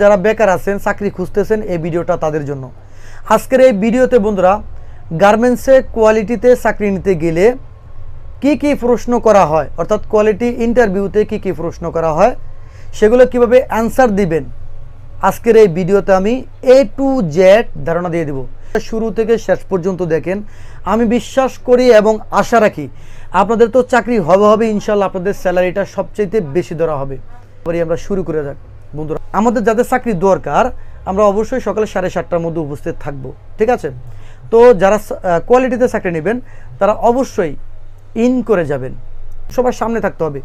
যারা বেকার আছেন, চাকরি খুঁজতেছেন এই ভিডিওটা তাদের জন্য। আজকের এই ভিডিওতে বন্ধুরা, গার্মেন্টসে কোয়ালিটিতে চাকরি নিতে গেলে কি কি প্রশ্ন করা হয়? অর্থাৎ কোয়ালিটি ইন্টারভিউতে কি কি প্রশ্ন করা হয়? সেগুলো কীভাবে অ্যান্সার দিবেন? আজকের এই ভিডিওতে আমি এ টু জেড ধারণা দিয়ে দিব। শুরু থেকে শেষ পর্যন্ত দেখেন, আমি বিশ্বাস করি এবং আশা রাখি আপনাদের তো চাকরি হবে হবে, ইনশাল্লাহ আপনাদের স্যালারিটা সবচাইতে বেশি ধরা হবে। আমরা শুরু করে যাক। বন্ধুরা, আমাদের যাদের চাকরি দরকার, আমরা অবশ্যই সকালে সাড়ে সাতটার মধ্যে উপস্থিত থাকব, ঠিক আছে? তো যারা কোয়ালিটিতে চাকরি নেবেন, তারা অবশ্যই ইন করে যাবেন। সবার সামনে থাকতে হবে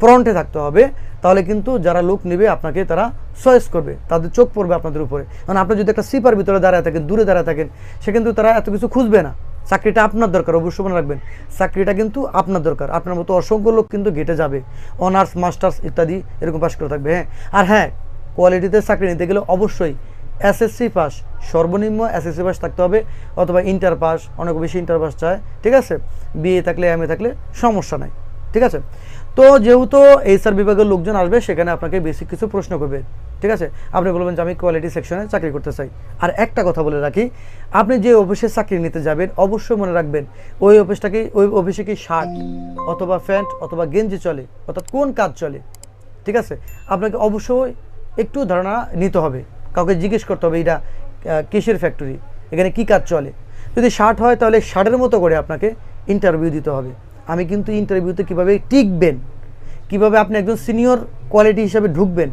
ফ্রন্টে থাকতে হবে, তাহলে কিন্তু যারা লোক নেবে, আপনাকে তারা চয়েস করবে, তাদের চোখ পড়বে আপনাদের উপরে। কারণ আপনি যদি একটা সিপার ভিতরে দাঁড়ায় থাকেন, দূরে দাঁড়ায় থাকেন, সে কিন্তু তারা এত কিছু খুঁজবে না। চাকরিটা আপনার দরকার, অবশ্যই মনে রাখবেন। চাকরিটা কিন্তু আপনার দরকার। আপনার মতো অসংখ্য লোক কিন্তু গেটে যাবে। অনার্স, মাস্টার্স ইত্যাদি এরকম পাশ করে থাকবে হ্যাঁ? আর হ্যাঁ কোয়ালিটিতে চাকরি নিতে গেলে অবশ্যই এসএসসি পাস, সর্বনিম্ন এসএসসি পাস থাকতে হবে, অথবা ইন্টার পাস, অনেক বেশি ইন্টার পাস চায়, ঠিক আছে? বিএ থাকলে এম থাকলে সমস্যা নাই, ঠিক আছে? তো যেহেতু এইচআর বিভাগের লোকজন আসবে, সেখানে আপনাকে বেসিক কিছু প্রশ্ন করবে। ঠিক আছে? আপনি বলবেন যে আমি কোয়ালিটি সেকশনে চাকরি করতে চাই। আর একটা কথা বলে রাখি, আপনি যে অফিসে চাকরি নিতে যাবেন, অবশ্যই মনে রাখবেন, ওই অফিসটাকে ওই অফিসে কি শার্ট অথবা প্যান্ট অথবা গেঞ্জি চলে, অর্থাৎ কোন কাজ চলে? ঠিক আছে? আপনাকে অবশ্যই একটু ধারণা নিতে হবে। কাউকে জিজ্ঞেস করতে হবে এটা কিসের ফ্যাক্টরি এখানে কি কাজ চলে? যদি শার্ট হয়, তাহলে শার্টের মতো করে আপনাকে ইন্টারভিউ দিতে হবে। আমি কিন্তু ইন্টারভিউতে কীভাবে টিকবেন, কীভাবে আপনি একজন সিনিয়র কোয়ালিটি হিসাবে ঢুকবেন,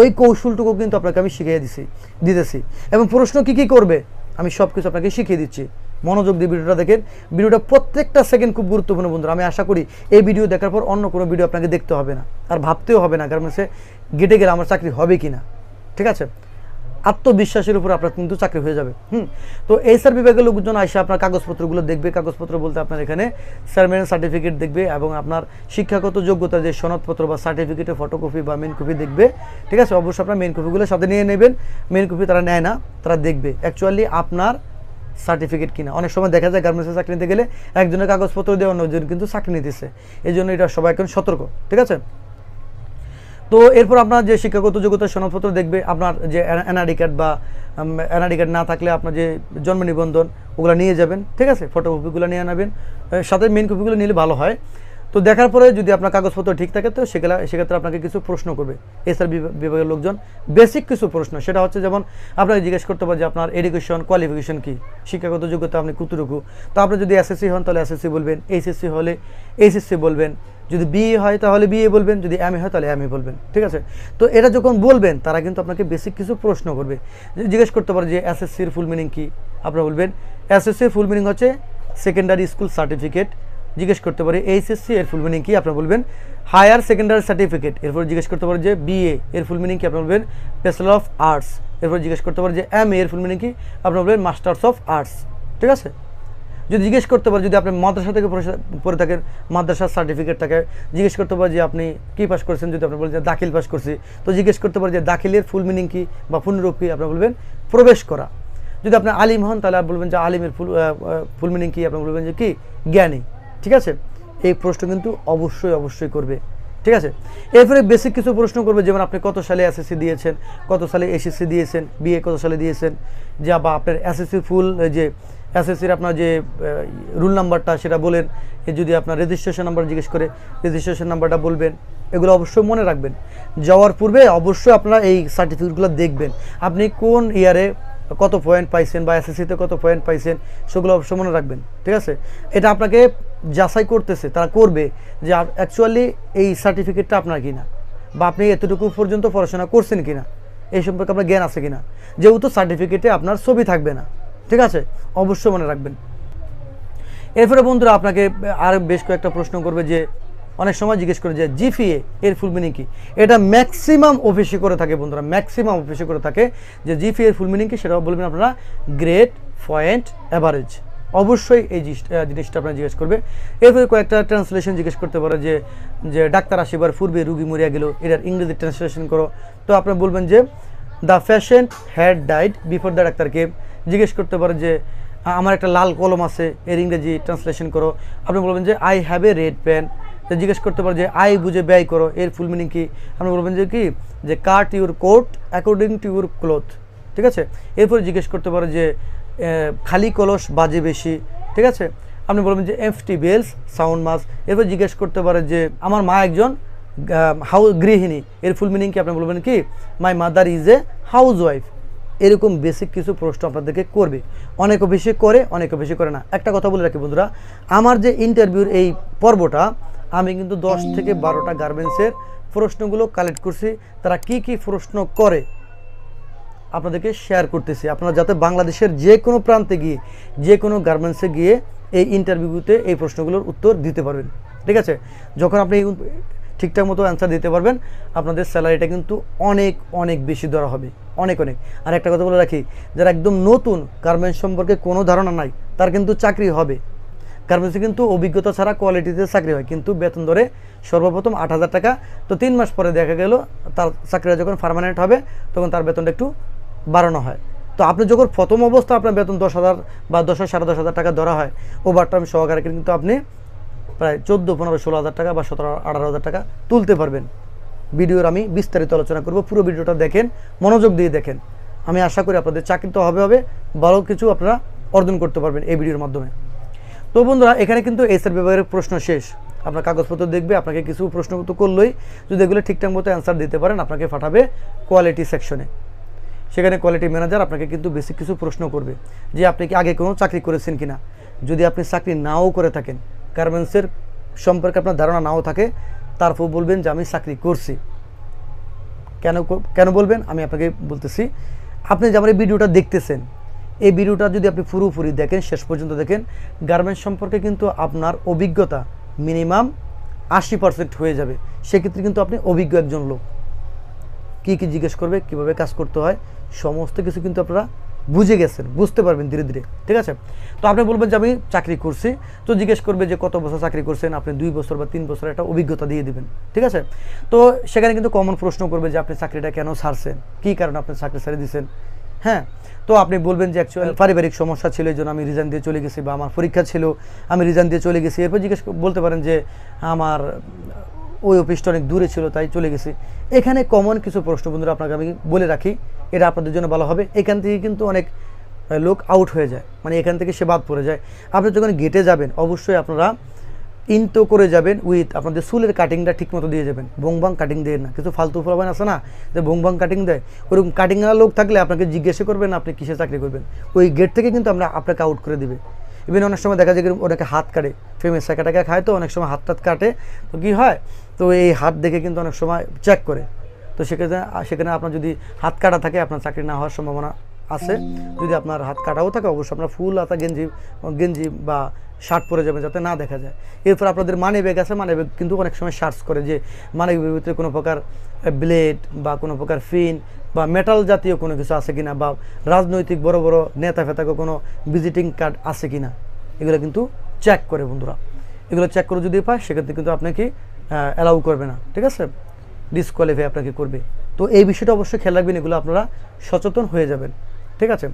ওই কৌশলটুকু কিন্তু আপনাকে আমি শিখিয়ে দিছি, দিতেছি। এবং প্রশ্ন কি কি করবে, আমি সব কিছু আপনাকে শিখিয়ে দিচ্ছি। মনোযোগ দিয়ে ভিডিওটা দেখেন। ভিডিওটা প্রত্যেকটা সেকেন্ড খুব গুরুত্বপূর্ণ, বন্ধুরা। আমি আশা করি এই ভিডিও দেখার পর অন্য কোনো ভিডিও আপনাকে দেখতে হবে না। আর ভাবতেও হবে না, কারণ সে গেটে গেলে আমার চাকরি হবে কি না ঠিক আছে? আত্মবিশ্বাসের উপর আপনার কিন্তু চাকরি হয়ে যাবে। হুম? তো এই স্যার বিভাগের লোকজন আসে আপনার কাগজপত্রগুলো দেখবে, কাগজপত্র বলতে আপনার এখানে স্যারম্যান সার্টিফিকেট দেখবে এবং আপনার শিক্ষাগত যোগ্যতা যে সনদপত্র বা সার্টিফিকেটের ফটোকপি বা মেন কপি দেখবে, ঠিক আছে? অবশ্যই আপনার মেন কপিগুলো সাথে নিয়ে নেবেন। মেন কপি তারা নেয় না, তারা দেখবে। অ্যাকচুয়ালি আপনার সার্টিফিকেট কিনা। অনেক সময় দেখা যায় গার্মেন্টসে চাকরি নিতে গেলে একজনের কাগজপত্র দিয়ে অন্যজন কিন্তু চাকরি নিতেছে। এই জন্য এটা সবাই এখন সতর্ক, ঠিক আছে? তো এরপর আপনার যে শিক্ষাগত যোগ্যতার সনদপত্র দেখবে, আপনার যে এনআরডি কার্ড বা এনআরডি কার্ড না থাকলে আপনার যে জন্ম নিবন্ধন ওগুলো নিয়ে যাবেন, ঠিক আছে? ফটোকপিগুলো নিয়ে নেবেন সাথে মেন কপিগুলো নিলে ভালো হয়। তো দেখার পরে যদি আপনার কাগজপত্র ঠিক থাকে, তো সেগুলা, সেক্ষেত্রে আপনাকে কিছু প্রশ্ন করবে এসআর বিভাগের লোকজন। বেসিক কিছু প্রশ্ন, সেটা হচ্ছে যেমন, আপনাকে জিজ্ঞেস করতে পারে যে আপনার এডুকেশন কোয়ালিফিকেশন কী? শিক্ষাগত যোগ্যতা আপনি কতটুকু? তো আপনি যদি এসএসসি হন, তাহলে এসএসসি বলবেন এইচএসসি হলে এইচএসসি বলবেন যদি বিএ হয় তাহলে বিএ বলবেন, যদি এমএ হয় তাহলে এমএ বলবেন, ঠিক আছে? তো এটা যখন বলবেন, তারা কিন্তু আপনাকে বেসিক কিছু প্রশ্ন করবে। জিজ্ঞেস করতে পারে যে এসএসসির ফুল মিনিং কি, আপনারা বলবেন এসএসসির ফুল মিনিং হচ্ছে সেকেন্ডারি স্কুল সার্টিফিকেট জিজ্ঞেস করতে পারে এইচএসসি এর ফুল মিনিং কি, আপনারা বলবেন হায়ার সেকেন্ডারি সার্টিফিকেট এরপর জিজ্ঞেস করতে পারে যে বিএ এর ফুল মিনিং কি, আপনারা বলবেন ব্যাচেলর অফ আর্টস এরপর জিজ্ঞেস করতে পারে যে এম এর ফুল মিনিং কি, আপনারা বলবেন মাস্টার্স অফ আর্টস ঠিক আছে? যদি জিজ্ঞেস করতে পারে, যদি আপনি মাদ্রাসা থেকে পড়ে- থাকেন, মাদ্রাসার সার্টিফিকেট থাকে, জিজ্ঞেস করতে পারে যে আপনি কী পাস করেছেন, যদি আপনি বলেন যে দাখিল পাস করছি, তো জিজ্ঞেস করতে পারে যে দাখিলের ফুল মিনিং কী বা পূর্ণরূপ কী, আপনি বলবেন প্রবেশ করা। যদি আপনি আলিম হন, তাহলে বলবেন যে আলিমের ফুল ফুল মিনিং কী, আপনি বলবেন যে কী? জ্ঞানী। ঠিক আছে? এই প্রশ্ন কিন্তু অবশ্যই অবশ্যই করবে। ঠিক আছে? এরপরে বেসিক কিছু প্রশ্ন করবে, যেমন আপনি কত সালে এসএসসি দিয়েছেন, কত সালে এসএসসি দিয়েছেন বিএ কত সালে দিয়েছেন, যা বা আপনার এসএসসি ফুল যে এসএসসির আপনার যে রুল নাম্বারটা সেটা বলেন যদি আপনার রেজিস্ট্রেশন নাম্বার জিজ্ঞেস করে রেজিস্ট্রেশন নাম্বারটা বলবেন, এগুলো অবশ্যই মনে রাখবেন। যাওয়ার পূর্বে অবশ্যই আপনারা এই সার্টিফিকেটগুলো দেখবেন। আপনি কোন ইয়ারে কত পয়েন্ট পাইছেন বা এসএসসিতে কত পয়েন্ট পাইছেন, সেগুলো অবশ্যই মনে রাখবেন। ঠিক আছে? এটা আপনাকে যাচাই করতেছে, তারা করবে যে অ্যাকচুয়ালি এই সার্টিফিকেটটা আপনার কিনা বা আপনি এতটুকু পর্যন্ত পড়াশোনা করছেন কিনা, এই সম্পর্কে আপনার জ্ঞান আছে কিনা। যেহেতু সার্টিফিকেটে আপনার ছবি থাকবে না, ঠিক আছে? অবশ্যই মনে রাখবেন। এরপরে বন্ধুরা, আপনাকে আর বেশ কয়েকটা প্রশ্ন করবে যে, অনেক সময় জিজ্ঞেস করে যে জিপিএ এর ফুল মিনিং কি? এটা ম্যাক্সিমাম অফিসে করে থাকে বন্ধুরা ম্যাক্সিমাম অফিসে করে থাকে যে জিপিএ এর ফুল মিনিং কি? সেটা বলবেন আপনারা গ্রেট পয়েন্ট অ্যাভারেজ অবশ্যই এই জিনিসটা আপনার জিজ্ঞেস করবে। এরপরে কয়েকটা ট্রান্সলেশন জিজ্ঞেস করতে পারে যে যে ডাক্তার আসিবার পূর্বে রুগী মরিয়া গেল, এটার ইংরেজি ট্রান্সলেশন করো। তো আপনি বলবেন যে the patient had died before the ডাক্তারকে। জিজ্ঞেস করতে পারে যে আমার একটা লাল কলম আছে, এর ইংরেজি ট্রান্সলেশন করো। আপনি বলবেন যে I have a red pen তো জিজ্ঞেস করতে পারে যে আই বুঝে ব্যয় করো। এর ফুল মিনিং কি? আপনি বলবেন যে, কি? যে, cut your coat according to your cloth. ঠিক আছে? এরপরে জিজ্ঞেস করতে পারে যে খালি কলস বাজে বেশি, ঠিক আছে? আপনি বলবেন যে এফটি বেলস, সাউন্ড মাস এরপর জিজ্ঞেস করতে পারে যে, আমার মা একজন হাউ, গৃহিণী। এর ফুল মিনিং কি? আপনি বলবেন কি my mother is a housewife এরকম বেসিক কিছু প্রশ্ন আপনাদেরকে করবে। অনেকে বেশি করে, অনেকে বেশি করে না। একটা কথা বলে রাখি বন্ধুরা, আমার যে ইন্টারভিউর এই পর্বটা, আমি কিন্তু দশ থেকে বারোটা গার্মেন্টসের প্রশ্নগুলো কালেক্ট করছি। তারা কি কি প্রশ্ন করে আপনাদেরকে শেয়ার করতেছি। আপনারা যাতে বাংলাদেশের যে কোনো প্রান্তে গিয়ে, যে কোনো গার্মেন্টসে গিয়ে এই ইন্টারভিউতে এই প্রশ্নগুলোর উত্তর দিতে পারবেন। ঠিক আছে? যখন আপনি ঠিকঠাক মতো অ্যান্সার দিতে পারবেন, আপনাদের স্যালারিটা কিন্তু অনেক অনেক বেশি ধরা হবে। অনেক অনেক। আর একটা কথা বলে রাখি, যারা একদম নতুন গার্মেন্টস সম্পর্কে কোনো ধারণা নাই, তার কিন্তু চাকরি হবে। গার্মেন্টসে কিন্তু অভিজ্ঞতা ছাড়া কোয়ালিটিতে চাকরি হয়। কিন্তু বেতন ধরে সর্বপ্রথম আট হাজার টাকা। তো তিন মাস পরে দেখা গেল, তার চাকরিটা যখন পার্মানেন্ট হবে, তখন তার বেতনটা একটু বাড়ানো হয়। তো আপনি যখন প্রথম অবস্থা আপনার বেতন দশ হাজার বা দশ সাড়ে দশ হাজার টাকা ধরা হয় ওভার টাইম সহকারে কিন্তু আপনি প্রায় চোদ্দ, পনেরো, ষোলো হাজার টাকা বা সতেরো, আঠারো হাজার টাকা তুলতে পারবেন। ভিডিওর আমি বিস্তারিত আলোচনা করব, পুরো ভিডিওটা দেখেন, মনোযোগ দিয়ে দেখেন। আমি আশা করি আপনাদের চাকরি তো হবে হবে, ভালো কিছু আপনারা অর্জন করতে পারবেন এই ভিডিওর মাধ্যমে। তো বন্ধুরা, এখানে কিন্তু এসের বিভাগের প্রশ্ন শেষ। আপনার কাগজপত্র দেখবে, আপনাকে কিছু প্রশ্ন তো করলোই। যদি এগুলো ঠিকঠাক মতো অ্যান্সার দিতে পারেন, আপনাকে পাঠাবে কোয়ালিটি সেকশনে সেখানে কোয়ালিটি ম্যানেজার আপনাকে কিন্তু বেসিক কিছু প্রশ্ন করবে যে আপনি কি আগে কোনো চাকরি করেছেন কিনা। যদি আপনি চাকরি নাও করে থাকেন গার্মেন্টসের সম্পর্কে আপনার ধারণা নাও থাকে, তারপর বলবেন যে আমি চাকরি করছি। কেন কেন বলবেন? আমি আপনাকে বলতেছি, আপনি যে আমার এই ভিডিওটা দেখতেছেন, এই ভিডিওটা যদি আপনি পুরোপুরি দেখেন, শেষ পর্যন্ত দেখেন গার্মেন্টস সম্পর্কে কিন্তু আপনার অভিজ্ঞতা মিনিমাম আশি পার্সেন্ট হয়ে যাবে। সেক্ষেত্রে কিন্তু আপনি অভিজ্ঞ একজন লোক। কী কী জিজ্ঞেস করবে, কীভাবে কাজ করতে হয়, সমস্ত কিছু কিন্তু আপনারা বুঝে গেছেন, বুঝতে পারবেন ধীরে ধীরে, ঠিক আছে? তো আপনি বলবেন যে আমি চাকরি করছি, তো জিজ্ঞেস করবে যে কত বছর চাকরি করছেন, আপনি দুই বছর বা তিন বছর একটা অভিজ্ঞতা দিয়ে দিবেন, ঠিক আছে? তো সেখানে কিন্তু কমন প্রশ্ন করবে যে আপনি চাকরিটা কেন ছাড়ছেন, কী কারণে আপনি চাকরি ছেড়ে দিয়েছেন হ্যাঁ? তো আপনি বলবেন যে অ্যাকচুয়ালি পারিবারিক সমস্যা ছিল, এই জন্য আমি রিজাইন দিয়ে চলে গেছি বা আমার পরীক্ষা ছিল, আমি রিজাইন দিয়ে চলে গেছি, এরপর জিজ্ঞেস বলতে পারেন যে আমার ওই অফিসটা অনেক দূরে ছিল, তাই চলে গেছি। এখানে কমন কিছু প্রশ্ন বন্ধুরা আপনাকে আমি বলে রাখি, এটা আপনাদের জন্য ভালো হবে। এখান থেকে কিন্তু অনেক লোক আউট হয়ে যায় মানে এখান থেকে সে বাদ পড়ে যায়। আপনি যখন গেটে যাবেন, অবশ্যই আপনারা ইনতো করে যাবেন উইথ আপনাদের চুলের কাটিংটা ঠিক মতো দিয়ে যাবেন। ভোংবাং কাটিং দিয়ে না। কিছু ফালতু ফলাবেন আছে না? যে ভোংবাং কাটিং দেয়, ওরকম কাটিংওয়ালা লোক থাকলে আপনাকে জিজ্ঞাসা করবেন, আপনি কিসে চাকরি করবেন? ওই গেট থেকে কিন্তু আমরা আপনাকে আউট করে দিবে। ইভেন অনেক সময় দেখা যায় অনেকে হাত কাটে। ফেমেস টাকা টাকা খায় তো, অনেক সময় হাত টাত কাটে। তো কী হয়? তো এই হাত দেখে কিন্তু অনেক সময় চেক করে। তো সেক্ষেত্রে সেখানে আপনার যদি হাত কাটা থাকে, আপনার চাকরি না হওয়ার সম্ভাবনা আছে। যদি আপনার হাত কাটাও থাকে, অবশ্যই আপনার ফুল আতা গেঞ্জি গেঞ্জি বা শার্ট পরে যাবে যাতে না দেখা যায়। এরপর আপনাদের মানি ব্যাগ আছে মানি ব্যাগ কিন্তু অনেক সময় সার্চ করে যে মানি ব্যাগের ভিতরে কোনো প্রকার ব্লেড বা কোনো প্রকার ফিন বা মেটাল জাতীয় কোনো কিছু আছে কিনা বা রাজনৈতিক বড় বড় নেতা ফেতাকে কোনো ভিজিটিং কার্ড আছে কিনা, এগুলো কিন্তু চেক করে বন্ধুরা। এগুলো চেক করে যদি পায়, সেক্ষেত্রে কিন্তু আপনাকে অ্যালাউ করবে না, ঠিক আছে? ডিসকোয়ালিফাই আপনাকে করবে। তো এই বিষয়টা অবশ্যই খেয়াল রাখবেন, এগুলো আপনারা সচেতন হয়ে যাবেন, ঠিক আছে?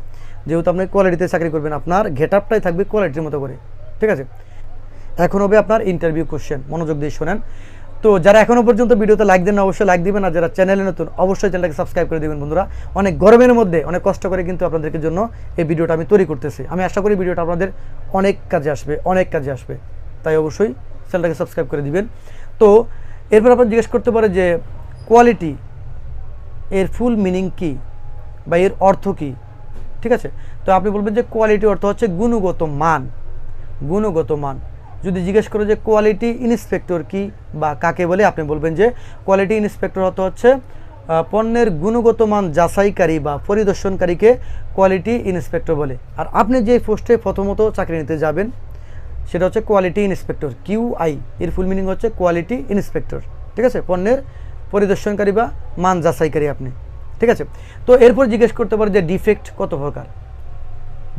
যেহেতু আপনি কোয়ালিটিতে চাকরি করবেন, আপনার গেট আপটাই থাকবে কোয়ালিটির মতো করে, ঠিক আছে? এখন হবে আপনার ইন্টারভিউ কোশ্চেন মনোযোগ দিয়ে শোনেন। তো যারা এখনও পর্যন্ত ভিডিওতে লাইক দেন না অবশ্যই লাইক দিবেন, আর যারা চ্যানেলে নতুন, অবশ্যই চ্যানেলটাকে সাবস্ক্রাইব করে দেবেন, বন্ধুরা। অনেক গরমের মধ্যে, অনেক কষ্ট করে কিন্তু আপনাদেরকে জন্য এই ভিডিওটা আমি তৈরি করতেছি। আমি আশা করি ভিডিওটা আপনাদের অনেক কাজে আসবে, অনেক কাজে আসবে। তাই অবশ্যই চ্যানেলটাকে সাবস্ক্রাইব করে দিবেন। তো এরপর আপনার জিজ্ঞেস করতে পারে যে কোয়ালিটি এর ফুল মিনিং কি বা এর অর্থ কি? ঠিক আছে? তো আপনি বলবেন যে কোয়ালিটি অর্থ হচ্ছে গুণগত মান। গুণগত মান। যদি জিজ্ঞেস করো যে কোয়ালিটি ইন্সপেক্টর কি বা কাকে বলে, আপনি বলবেন যে কোয়ালিটি ইন্সপেক্টর অর্থ হচ্ছে পণ্যের গুণগত মান যাচাইকারী বা পরিদর্শনকারীকে কোয়ালিটি ইন্সপেক্টর বলে। আর আপনি যে পোস্টে প্রথমত চাকরি নিতে যাবেন সেটা হচ্ছে কোয়ালিটি ইন্সপেক্টর কিউ আই এর ফুল মিনিং হচ্ছে কোয়ালিটি ইন্সপেক্টর ঠিক আছে? পণ্যের পরিদর্শনকারী বা মান যাচাইকারী আপনি, ঠিক আছে? তো এরপর জিজ্ঞেস করতে পারে যে ডিফেক্ট কত প্রকার?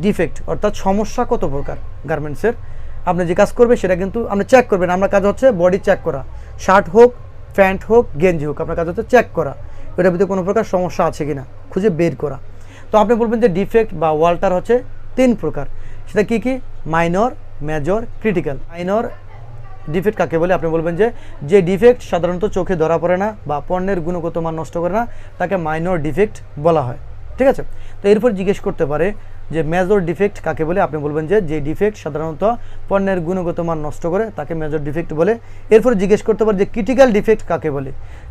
ডিফেক্ট অর্থাৎ সমস্যা কত প্রকার? গার্মেন্টসের আপনি যে কাজ করবে সেটা কিন্তু আপনি চেক করবেন। আপনার কাজ হচ্ছে বডি চেক করা। শার্ট হোক প্যান্ট হোক, গেঞ্জি হোক, আপনার কাজ হচ্ছে চেক করা। এটার ভিতরে কোনো প্রকার সমস্যা আছে কি না খুঁজে বের করা। তো আপনি বলবেন যে ডিফেক্ট বা ওয়াল্টার হচ্ছে তিন প্রকার। সেটা কি কি? Minor major critical. Minor defect কাকে বলে? আপনি বলবেন যে যে ডিফেক্ট সাধারণত চোখে ধরা পড়ে না বা পণ্যের গুণগত মান নষ্ট করে না, তাকে মাইনর ডিফেক্ট বলা হয়। ঠিক আছে? তো এরপর জিজ্ঞেস করতে পারে যে, মেজর ডিফেক্ট কাকে বলে? আপনি বলবেন যে যে ডিফেক্ট সাধারণত পণ্যের গুণগত মান নষ্ট করে, তাকে মেজর ডিফেক্ট বলে। এরপর জিজ্ঞেস করতে পারে যে, ক্রিটিক্যাল ডিফেক্ট কাকে বলে?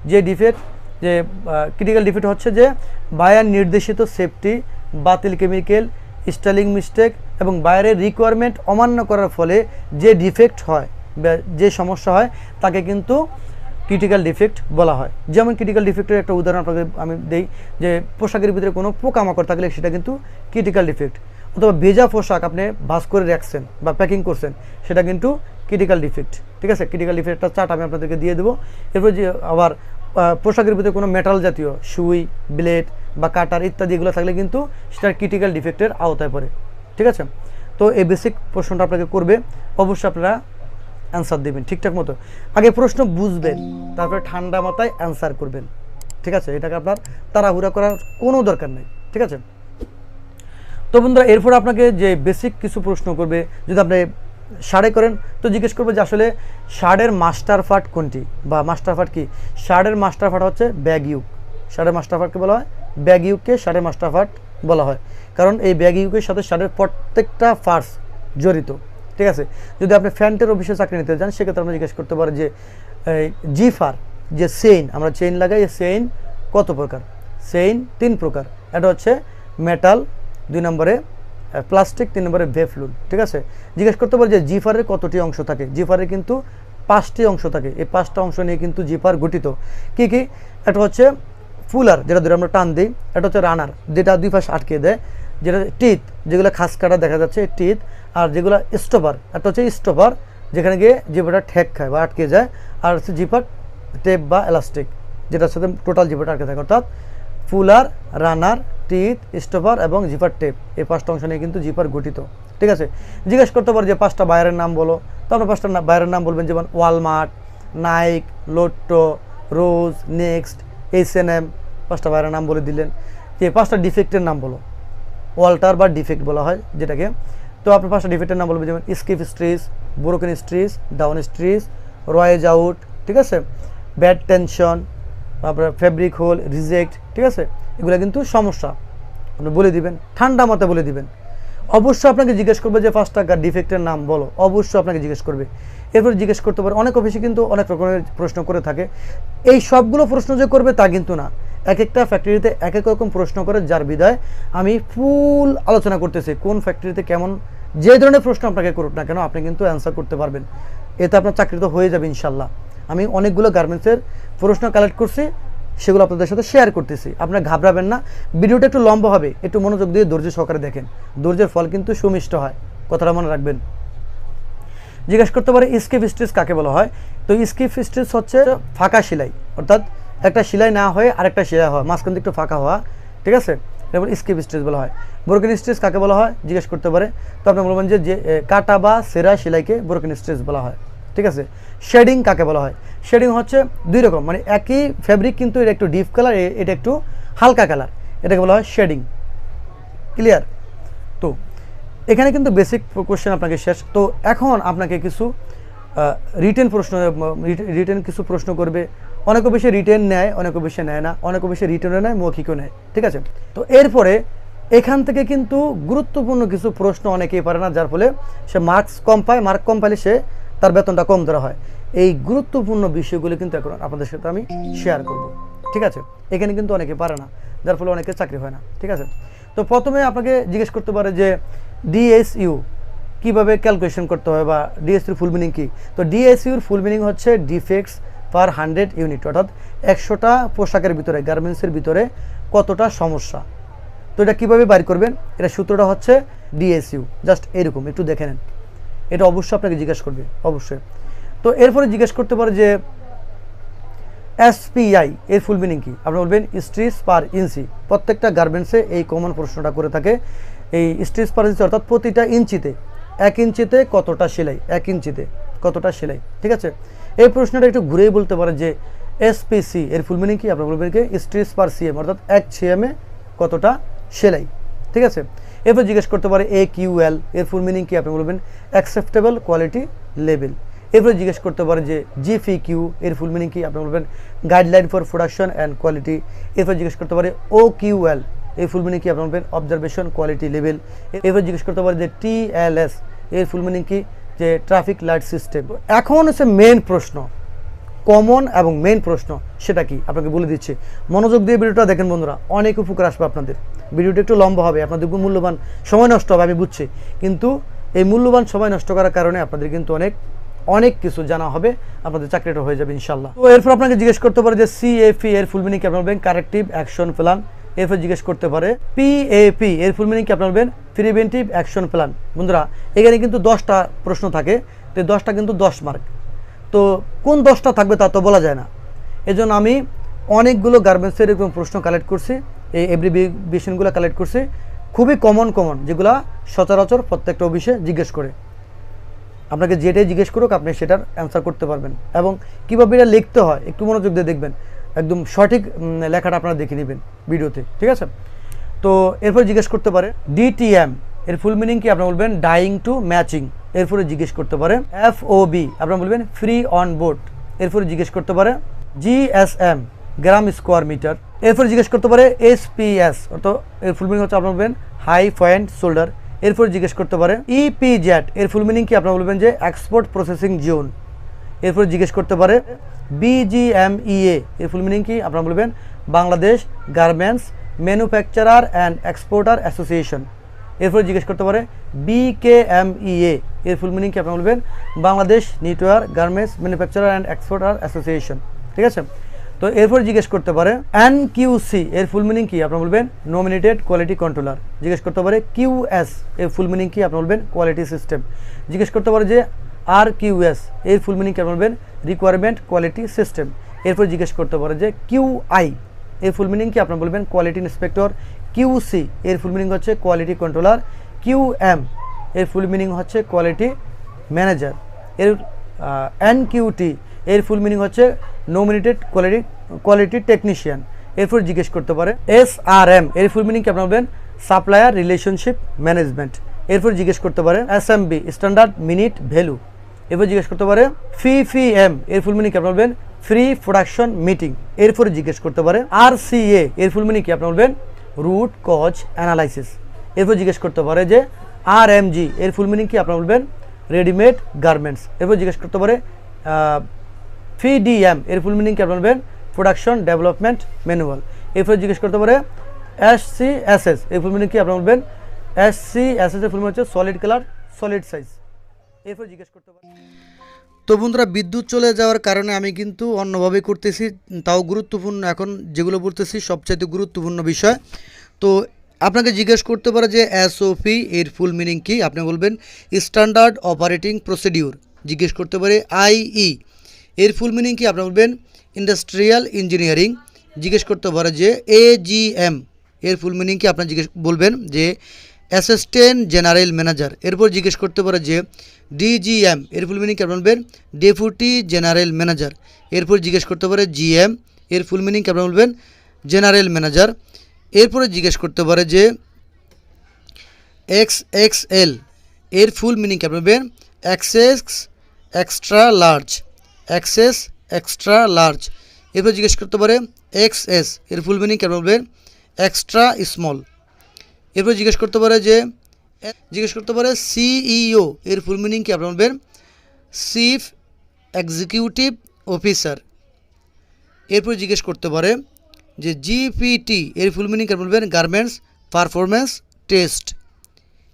যে ডিফেক্ট, যে ক্রিটিক্যাল ডিফেক্ট হচ্ছে যে বায়ার নির্দেশিত সেফটি, বাতিল কেমিক্যাল স্টাইলিং মিস্টেক এবং বাইরের রিকোয়ারমেন্ট অমান্য করার ফলে যে ডিফেক্ট হয় যে সমস্যা হয়, তাকে কিন্তু ক্রিটিক্যাল ডিফেক্ট বলা হয়। যেমন ক্রিটিক্যাল ডিফেক্টের একটা উদাহরণ আপনাকে আমি দেই, যে পোশাকের ভিতরে কোনো পোকামাকড় থাকলে সেটা কিন্তু ক্রিটিক্যাল ডিফেক্ট অথবা ভেজা পোশাক আপনি ভাস করে রাখছেন বা প্যাকিং করছেন, সেটা কিন্তু ক্রিটিক্যাল ডিফেক্ট ঠিক আছে? ক্রিটিক্যাল ডিফেক্টটা চার্ট আমি আপনাদেরকে দিয়ে দেবো। এরপর যে আবার পোশাকের ভিতরে কোনো মেটাল জাতীয়, সুই ব্লেড বা কাটার ইত্যাদি এগুলো থাকলে কিন্তু সেটা ক্রিটিক্যাল ডিফেক্টের আওতায় পড়ে। ঠিক আছে? তো এই বেসিক প্রশ্নটা আপনাকে করবে। অবশ্যই আপনারা অ্যান্সার দেবেন, ঠিকঠাক মতো। আগে প্রশ্ন বুঝবেন, তারপরে ঠান্ডা মাথায় অ্যান্সার করবেন। ঠিক আছে? এটাকে আপনার তাড়াহুড়া করার কোনো দরকার নেই। ঠিক আছে? তো বন্ধুরা, এরপর আপনাকে যে বেসিক কিছু প্রশ্ন করবে, যদি আপনি সাড়ে করেন, তো জিজ্ঞেস করবে যে আসলে শার্টের মাস্টার ফাট কোনটি? বা মাস্টার ফাট কি? শার্টের মাস্টার ফাট হচ্ছে ব্যাগ ইউক শার্টের মাস্টার ফাটকে বলা হয়? ব্যাগ ইউককে শার্টের মাস্টার ফাট বলা হয়। কারণ এই ব্যাগ ইউকের সাথে শার্টের প্রত্যেকটা ফার্স জড়িত, ঠিক আছে? যদি আপনি ফ্যান্টের অফিসে চাকরি নিতে চান সেক্ষেত্রে আপনি জিজ্ঞেস করতে পারেন যে, এই জিফার, যে সেইন আমরা চেইন লাগাই চেইন কত প্রকার? চেইন তিন প্রকার। এটা হচ্ছে মেটাল, দুই নম্বরে প্লাস্টিক, তিন নম্বরে ভেফলুন, ঠিক আছে? জিজ্ঞেস করতে পারি যে জিফারের কতটি অংশ থাকে? জিফারের কিন্তু পাঁচটি অংশ থাকে। এই পাঁচটা অংশ নিয়ে কিন্তু জিফার গঠিত। কি কি? এটা হচ্ছে ফুলার, যেটা ধরে আমরা টান দিই, এটা হচ্ছে রানার, যেটা দুই পাশে আটকে দেয়, যেটা টিথ, যেগুলো খাস কাটা দেখা যাচ্ছে, টিথ, আর যেগুলো স্টপার একটা হচ্ছে স্টপার যেখানে গিয়ে জিপারটা ঠেক খায় বা আটকে যায়, আর হচ্ছে জিপার টেপ বা এলাস্টিক, যেটার সাথে টোটাল জিপারটা আটকে থাকে, অর্থাৎ ফুলার, রানার, টিথ স্টপার এবং জিপার টেপ, এই পাঁচটা অংশ নিয়ে কিন্তু জিপার গঠিত, ঠিক আছে? জিজ্ঞেস করতে পারো যে পাঁচটা বাইরের নাম বলো, তো আপনার পাঁচটা বাইরের নাম বলবেন, যেমন Walmart, Nike, Lotto, Rose, Next, H and M পাঁচটা বাইরের নাম বলে দিলেন। যে পাঁচটা ডিফেক্টের নাম বলো। ওয়াল্টার বা ডিফেক্ট বলা হয় যেটাকে। তো আপনি পাঁচটা ডিফেক্টের নাম বলবেন, যেমন skip stitch broken stitch down stitch রয়েজ out ঠিক আছে? ব্যাড টেনশন তারপরে ফেব্রিক হোল রিজেক্ট ঠিক আছে? এগুলো কিন্তু সমস্যা। আপনি বলে দিবেন, ঠান্ডা মতে বলে দিবেন। অবশ্যই আপনাকে জিজ্ঞেস করবে যে ফার্স্ট টাকার ডিফেক্টের নাম বলো। অবশ্যই আপনাকে জিজ্ঞেস করবে। এরপর জিজ্ঞেস করতে পারে, অনেক অফিসে কিন্তু অনেক রকমের প্রশ্ন করে থাকে। এই সবগুলো প্রশ্ন যে করবে তা কিন্তু না। এক একটা ফ্যাক্টরিতে এক এক রকম প্রশ্ন করে, যার বিদায় আমি ফুল আলোচনা করতেছি, কোন ফ্যাক্টরিতে কেমন, যে ধরনের প্রশ্ন আপনাকে করুক না কেন, আপনি কিন্তু অ্যান্সার করতে পারবেন। এতে আপনার চাকরি তো হয়ে যাবে ইনশাল্লাহ। আমি অনেকগুলো গার্মেন্টসের প্রশ্ন কালেক্ট করছি। সেগুলো আপনাদের সাথে শেয়ার করতেছি। আপনারা ঘাবড়াবেন না। ভিডিওটা একটু লম্বা হবে। একটু মনোযোগ দিয়ে ধৈর্য সহকারে দেখেন। ধৈর্যের ফল কিন্তু সুমিষ্ট হয়। কথাটা মনে রাখবেন। জিজ্ঞেস করতে পারে স্কিপ স্টিচ কাকে বলা হয়? তো স্কিপ স্টিচ হচ্ছে ফাঁকা সেলাই। অর্থাৎ একটা সেলাই না হয়ে আরেকটা সেলাই হওয়া। মাঝখান একটু ফাঁকা হওয়া। ঠিক আছে? এবার স্কিপ স্টিচ বলা হয়। ব্রোকেন স্টিচ কাকে বলা হয়? জিজ্ঞেস করতে পারে। তো আপনি বলবেন যে যে কাটা বা সেরা সেলাইকে ব্রোকেন স্টিচ বলা হয়। ঠিক আছে? শেডিং কাকে বলা হয়? শেডিং হচ্ছে দুই রকম মানে একই ফ্যাব্রিক কিন্তু এটা একটু ডিপ কালার এটা একটু হালকা কালার এটাকে বলা হয় শেডিং ক্লিয়ার তো, এখানে কিন্তু বেসিক কোশ্চেন আপনাকে শেষ। তো, এখন আপনাকে কিছু রিটেন প্রশ্ন রিটেন কিছু প্রশ্ন করবে। অনেক বেশি রিটেন নেয়, অনেক বেশি নেয় না, অনেক বেশি রিটেনও নেয় মৌখিকও নেয়, ঠিক আছে? তো, এরপরে এখান থেকে কিন্তু গুরুত্বপূর্ণ কিছু প্রশ্ন অনেকেই পারে না, যার ফলে সে মার্কস কম পায় মার্ক কম পাইলে সে তার বেতনটা কম ধরা হয়। এই গুরুত্বপূর্ণ বিষয়গুলো কিন্তু এখন আপনাদের সাথে আমি শেয়ার করব। ঠিক আছে? এখানে কিন্তু অনেকে পারে না, যার ফলে অনেকে চাকরি হয় না। ঠিক আছে? তো প্রথমে আপনাকে জিজ্ঞেস করতে পারে যে ডিএসইউ কীভাবে ক্যালকুলেশন করতে হয় বা ডিএসইউর ফুল মিনিং কী? তো ডিএসইউর ফুল মিনিং হচ্ছে ডিফেক্টস পার হান্ড্রেড ইউনিট অর্থাৎ একশোটা পোশাকের ভিতরে গার্মেন্টসের ভিতরে কতটা সমস্যা। তো এটা কীভাবে বাইর করবেন? এটা সূত্রটা হচ্ছে ডিএসইউ জাস্ট এরকম, একটু দেখে নেন। এটা অবশ্যই আপনাকে জিজ্ঞেস করবে, অবশ্যই। তো এরপরে জিজ্ঞেস করতে পারে যে এসপিআই এর ফুল মিনিং কি? আপনি বলবেন স্ট্রিচ পার ইঞ্চি প্রত্যেকটা গার্মেন্টসে এই কমন প্রশ্নটা করে থাকে। এই স্ট্রিচ পার ইঞ্চি অর্থাৎ প্রতিটা ইঞ্চিতে, এক ইঞ্চিতে কতটা সেলাই? এক ইঞ্চিতে কতটা সেলাই? ঠিক আছে? এই প্রশ্নটা একটু ঘুরেই বলতে পারে যে এসপিসি এর ফুল মিনিং কি? আপনি বলবেন কি স্ট্রিচ পার সিএম অর্থাৎ এক সিএমে কতটা সেলাই? ঠিক আছে? এরপর জিজ্ঞেস করতে পারে এ কিউ এল এর ফুল মিনিং কি আপনি বলবেন? অ্যাকসেপ্টেবল কোয়ালিটি লেভেল এরপরে জিজ্ঞেস করতে পারে যে জিফি কিউ এর ফুল মিনিং কি আপনি বলবেন? Guideline for production and quality এরপর জিজ্ঞেস করতে পারে ও কিউএল এর ফুল মিনিং কি আপনি বলবেন? অবজারভেশন কোয়ালিটি লেভেল এরপর জিজ্ঞেস করতে পারে যে টিএলএস এর ফুল মিনিং কি? যে ট্রাফিক লাইট সিস্টেম এখন হচ্ছে মেন প্রশ্ন। কমন এবং মেইন প্রশ্ন, সেটা কি? আপনাকে বলে দিচ্ছি। মনোযোগ দিয়ে ভিডিওটা দেখেন বন্ধুরা, অনেক উপকার আসবে আপনাদের। ভিডিওটা একটু লম্বা হবে, আপনাদের মূল্যবান সময় নষ্ট হবে, আমি বুঝছি। কিন্তু এই মূল্যবান সময় নষ্ট করার কারণে আপনাদের কিন্তু অনেক অনেক কিছু জানা হবে, আপনাদের চাকরিটা হয়ে যাবে ইনশাল্লাহ তো এরপর আপনাকে জিজ্ঞেস করতে পারে যে সিএফি এর ফুল মিনিং কি আপনার বলবেন? কারেক্টিভ অ্যাকশন প্ল্যান এরপর জিজ্ঞেস করতে পারে পিএপি এর ফুল মিনিং কি আপনার বলবেন? প্রিভেন্টিভ অ্যাকশন প্ল্যান বন্ধুরা, এখানে কিন্তু দশটা প্রশ্ন থাকে, তো দশটা কিন্তু দশ মার্ক তো কোন দশটা থাকবে তা তো বলা যায় না। এজন্য আমি অনেকগুলো গার্মেন্টসের এরকম প্রশ্ন কালেক্ট করছি, এই এভরিবিয়েশনগুলো কালেক্ট করছি। খুবই কমন কমন যেগুলা সচরাচর প্রত্যেকটা অফিসে জিজ্ঞেস করে। আপনাকে যেটাই জিজ্ঞেস করুক, আপনি সেটার অ্যান্সার করতে পারবেন। এবং কীভাবে এটা লিখতে হয়, একটু মনোযোগ দিয়ে দেখবেন। একদম সঠিক লেখাটা আপনারা দেখে নেবেন ভিডিওতে, ঠিক আছে? তো এরপর জিজ্ঞেস করতে পারে ডিটিএম এর ফুল মিনিং কি আপনারা বলবেন? ডাইং টু ম্যাচিং এরপরে জিজ্ঞেস করতে পারে এফ ও বি আপনারা বলবেন ফ্রি অন বোর্ড এরপরে জিজ্ঞেস করতে পারে জিএসএম গ্রাম স্কোয়ার মিটার এরপরে জিজ্ঞেস করতে পারে এসপিএস অর্থাৎ এর ফুল মিনিং হচ্ছে আপনারা বলবেন হাই পয়েন্ট শোল্ডার এরপর জিজ্ঞেস করতে পারে ইপিজ্যাট এর ফুল মিনিং কি আপনারা বলবেন যে এক্সপোর্ট প্রসেসিং জোন এরপর জিজ্ঞেস করতে পারে বিজিএমইএ এর ফুল মিনিং কি আপনারা বলবেন Bangladesh garments manufacturer and exporter association এরপর জিজ্ঞেস করতে পারে বিকেএমইএ এর ফুল মিনিং কি আপনারা বলবেন? Bangladesh knitwear garments manufacturer and exporter association ঠিক আছে? তো এরপর জিজ্ঞেস করতে পারে এনকিউসি এর ফুল মিনিং কি আপনারা বলবেন? নমিনেটেড কোয়ালিটি কন্ট্রোলার জিজ্ঞেস করতে পারে কিউএস এর ফুল মিনিং কি আপনারা বলবেন? কোয়ালিটি সিস্টেম জিজ্ঞেস করতে পারে যে আর কিউএস এর ফুল মিনিং কি আপনারা বলবেন? রিকোয়ারমেন্ট কোয়ালিটি সিস্টেম এরপর জিজ্ঞেস করতে পারে যে কিউআই এর ফুল মিনিং কি আপনারা বলবেন? কোয়ালিটি ইন্সপেক্টর কিউসি এর ফুল মিনিং হচ্ছে কোয়ালিটি কন্ট্রোলার কিউ এম এর ফুল মিনিং হচ্ছে কোয়ালিটি ম্যানেজার এর এনকিউটি এর ফুল মিনিং হচ্ছে নমিনেটেড কোয়ালিটি কোয়ালিটি টেকনিশিয়ান এরপর জিজ্ঞেস করতে পারে এস আর এম এর ফুল মিনিং কি আপনারা বলবেন? সাপ্লায়ার রিলেশনশিপ ম্যানেজমেন্ট এরপর জিজ্ঞেস করতে পারে S M V standard minute value এরপর জিজ্ঞেস করতে পারে ফি ফি এম এর ফুল মিনিং কি আপনারা ফ্রি প্রোডাকশন মিটিং এরপরে জিজ্ঞেস করতে পারে আর সি এ এর ফুল মিনিং কি আপনারা বলবেন? রুট কজ অ্যানালাইসিস এরপর জিজ্ঞেস করতে পারে যে আর এম জি এর ফুল মিনিং কি আপনারা বলবেন? রেডিমেড গার্মেন্টস এরপর জিজ্ঞেস করতে পারে পিডিএম এর ফুল মিনিং কি আপনারা বলবেন? প্রোডাকশন ডেভেলপমেন্ট ম্যানুয়াল এরপর জিজ্ঞেস করতে পারে এস সি এস এস এর ফুল মিনিং কি আপনারা বলবেন? এস সি এস এস এর ফুল মিনিং হচ্ছে সলিড কালার সলিড সাইজ এরপর জিজ্ঞেস করতে পারে তো বন্ধুরা, বিদ্যুৎ চলে যাওয়ার কারণে আমি কিন্তু অন্যভাবে করতেছি, তাও গুরুত্বপূর্ণ এখন যেগুলো বলতেছি সবচাইতে গুরুত্বপূর্ণ বিষয়। তো আপনাকে জিজ্ঞেস করতে পারে যে এসওপি এর ফুল মিনিং কি? আপনি বলবেন স্ট্যান্ডার্ড অপারেটিং প্রসিডিউর জিজ্ঞেস করতে পারে আইই এর ফুল মিনিং কি? আপনি বলবেন ইন্ডাস্ট্রিয়াল ইঞ্জিনিয়ারিং জিজ্ঞেস করতে পারে যে এজিএম এর ফুল মিনিং কি? আপনার জিজ্ঞেস বলবেন যে অ্যাসিস্ট্যান্ট জেনারেল ম্যানেজার। এরপর জিজ্ঞেস করতে পারে যে, ডিজিএম, এর ফুল মিনিং কি আপনি বলবেন? Deputy general manager. এরপর জিজ্ঞেস করতে পারে, জিএম, এর ফুল মিনিং কি আপনি বলবেন? General manager. এরপরে জিজ্ঞেস করতে পারে যে, এক্স এক্স এল, এর ফুল মিনিং কি আপনি বলবেন? XS extra large. XS extra large. এরপর জিজ্ঞেস করতে পারে, এক্স এস, এর ফুল মিনিং কি আপনি বলবেন? Extra small. এরপর জিজ্ঞেস করতে পারে যে, জিজ্ঞেস করতে পারে সিইও, এর ফুল মিনিং কি আপনি বলবেন চিফ এক্সিকিউটিভ অফিসার এরপর জিজ্ঞেস করতে পারে যে জিপিটি এর ফুল মিনিং কি বলবেন গার্মেন্টস পারফরমেন্স টেস্ট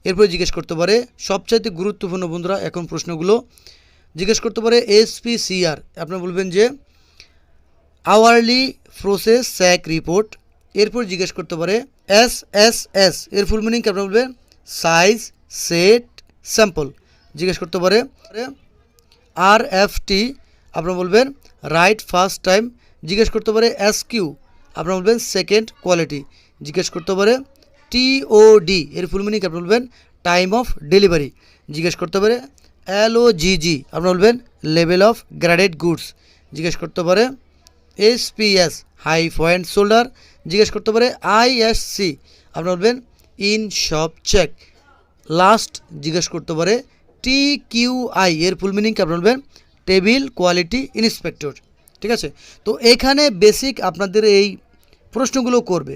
এরপর জিজ্ঞেস করতে পারে, সবচাইতে গুরুত্বপূর্ণ বন্ধুরা, এখন প্রশ্নগুলো। জিজ্ঞেস করতে পারে এসপিসিআর আপনি বলবেন যে আওয়ারলি প্রসেস স্যাক রিপোর্ট এরপর জিজ্ঞেস করতে পারে এস এস এস এর ফুল মিনিং কি আপনি বলবেন সাইজ সেট স্যাম্পল জিজ্ঞেস করতে পারে আর এফ টি আপনারা বলবেন রাইট ফার্স্ট টাইম জিজ্ঞেস করতে পারে এস কিউ আপনারা বলবেন সেকেন্ড কোয়ালিটি জিজ্ঞেস করতে পারে টিওডি এর ফুল মিনিং আপনি বলবেন? টাইম অফ ডেলিভারি জিজ্ঞেস করতে পারে এলওজিজি আপনারা বলবেন লেভেল অফ গ্রাডেড গুডস জিজ্ঞেস করতে পারে এসপিএস হাই পয়েন্ট শোল্ডার জিজ্ঞেস করতে পারে আইএসসি আপনি বলবেন ইন শপ চেক লাস্ট জিজ্ঞেস করতে পারে টি কিউ আই এর ফুল মিনিং কি? আপনি বলবেন টেবিল কোয়ালিটি ইন্সপেক্টর ঠিক আছে? তো এখানে বেসিক আপনাদের এই প্রশ্নগুলো করবে।